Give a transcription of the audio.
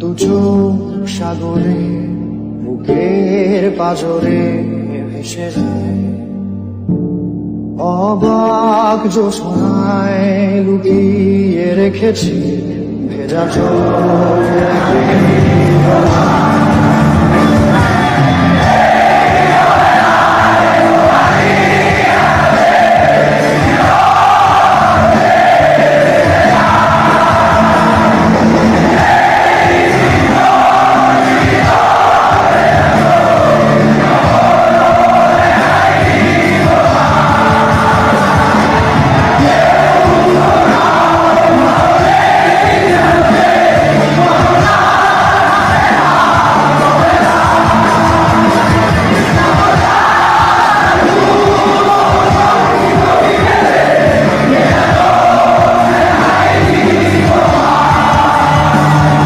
দু চোখ সাগরে মুখের পাজরে ভেসে যায়। অবাক জোসনায় লুকিয়ে রেখেছি ভেজা চোখ।